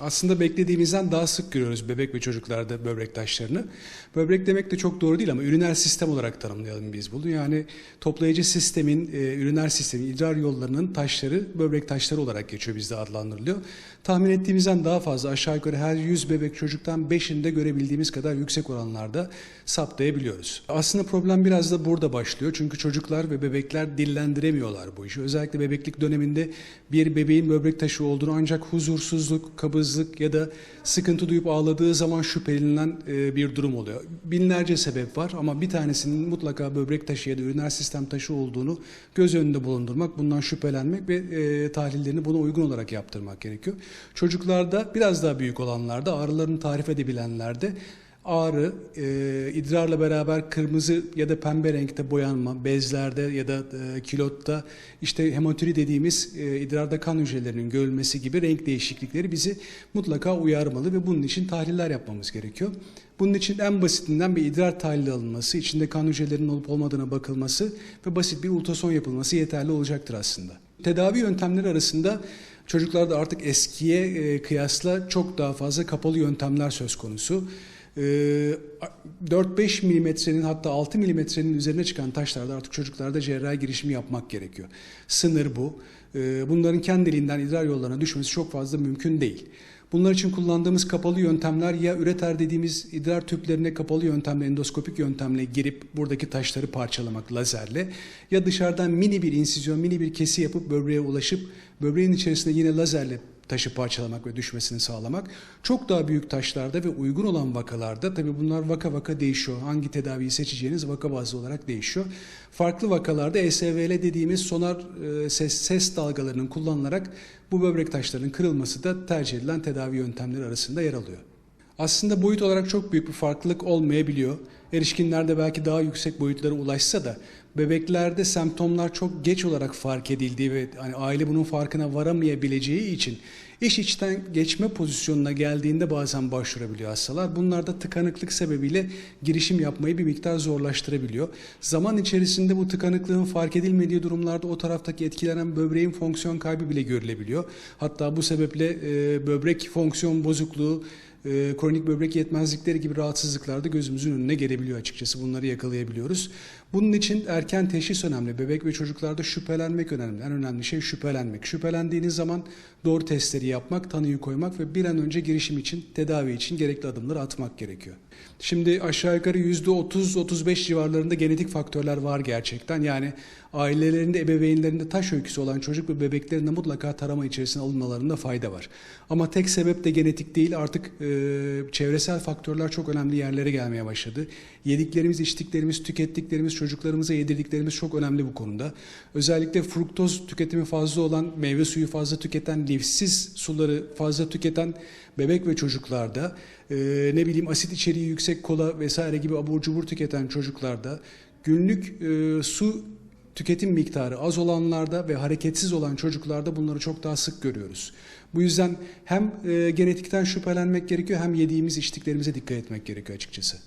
Aslında beklediğimizden daha sık görüyoruz bebek ve çocuklarda böbrek taşlarını. Böbrek demek de çok doğru değil ama üriner sistem olarak tanımlayalım biz bunu. Yani toplayıcı sistemin, e, üriner sistemin, idrar yollarının taşları böbrek taşları olarak geçiyor bizde adlandırılıyor. Tahmin ettiğimizden daha fazla aşağı yukarı her 100 bebek çocuktan 5'inde görebildiğimiz kadar yüksek oranlarda saptayabiliyoruz. Aslında problem biraz da burada başlıyor. Çünkü çocuklar ve bebekler dillendiremiyorlar bu işi. Özellikle bebeklik döneminde bir bebeğin böbrek taşı olduğunu ancak huzursuzluk, kabızlık ya da sıkıntı duyup ağladığı zaman şüphelenilen e, bir durum oluyor. Binlerce sebep var ama bir tanesinin mutlaka böbrek taşı ya da üriner sistem taşı olduğunu göz önünde bulundurmak, bundan şüphelenmek ve e, tahlillerini buna uygun olarak yaptırmak gerekiyor. Çocuklarda biraz daha büyük olanlarda ağrılarını tarif edebilenlerde ağrı, e, idrarla beraber kırmızı ya da pembe renkte boyanma, bezlerde ya da e, kilotta işte hematuri dediğimiz e, idrarda kan hücrelerinin görülmesi gibi renk değişiklikleri bizi mutlaka uyarmalı ve bunun için tahliller yapmamız gerekiyor. Bunun için en basitinden bir idrar tahlili alınması, içinde kan hücrelerinin olup olmadığına bakılması ve basit bir ultrason yapılması yeterli olacaktır aslında. Tedavi yöntemleri arasında çocuklarda artık eskiye e, kıyasla çok daha fazla kapalı yöntemler söz konusu. Ee, 4-5 milimetrenin hatta 6 milimetrenin üzerine çıkan taşlarda artık çocuklarda cerrahi girişimi yapmak gerekiyor. Sınır bu. Ee, Bunların kendiliğinden idrar yollarına düşmesi çok fazla mümkün değil. Bunlar için kullandığımız kapalı yöntemler ya üreter dediğimiz idrar tüplerine kapalı yöntemle, endoskopik yöntemle girip buradaki taşları parçalamak lazerle ya dışarıdan mini bir insizyon, mini bir kesi yapıp böbreğe ulaşıp böbreğin içerisinde yine lazerle taşı parçalamak ve düşmesini sağlamak. Çok daha büyük taşlarda ve uygun olan vakalarda tabii bunlar vaka vaka değişiyor. Hangi tedaviyi seçeceğiniz vaka bazlı olarak değişiyor. Farklı vakalarda ESVL dediğimiz sonar e, ses, ses dalgalarının kullanılarak bu böbrek taşlarının kırılması da tercih edilen tedavi yöntemleri arasında yer alıyor. Aslında boyut olarak çok büyük bir farklılık olmayabiliyor. Erişkinlerde belki daha yüksek boyutlara ulaşsa da bebeklerde semptomlar çok geç olarak fark edildiği ve hani aile bunun farkına varamayabileceği için iş içten geçme pozisyonuna geldiğinde bazen başvurabiliyor hastalar. Bunlar da tıkanıklık sebebiyle girişim yapmayı bir miktar zorlaştırabiliyor. Zaman içerisinde bu tıkanıklığın fark edilmediği durumlarda o taraftaki etkilenen böbreğin fonksiyon kaybı bile görülebiliyor. Hatta bu sebeple e, böbrek fonksiyon bozukluğu e, kronik böbrek yetmezlikleri gibi rahatsızlıklar da gözümüzün önüne gelebiliyor açıkçası. Bunları yakalayabiliyoruz. Bunun için erken teşhis önemli. Bebek ve çocuklarda şüphelenmek önemli. En önemli şey şüphelenmek. Şüphelendiğiniz zaman doğru testleri yapmak, tanıyı koymak ve bir an önce girişim için, tedavi için gerekli adımları atmak gerekiyor. Şimdi aşağı yukarı %30-35 civarlarında genetik faktörler var gerçekten. Yani ailelerinde, ebeveynlerinde taş öyküsü olan çocuk ve bebeklerinde mutlaka tarama içerisine alınmalarında fayda var. Ama tek sebep de genetik değil. Artık e, çevresel faktörler çok önemli yerlere gelmeye başladı. Yediklerimiz, içtiklerimiz, tükettiklerimiz, çocuklarımıza yedirdiklerimiz çok önemli bu konuda. Özellikle fruktoz tüketimi fazla olan, meyve suyu fazla tüketen, lifsiz suları fazla tüketen bebek ve çocuklarda, e, ne bileyim asit içeriği yüksek kola vesaire gibi abur cubur tüketen çocuklarda, günlük e, su tüketim miktarı az olanlarda ve hareketsiz olan çocuklarda bunları çok daha sık görüyoruz. Bu yüzden hem e, genetikten şüphelenmek gerekiyor hem yediğimiz içtiklerimize dikkat etmek gerekiyor açıkçası.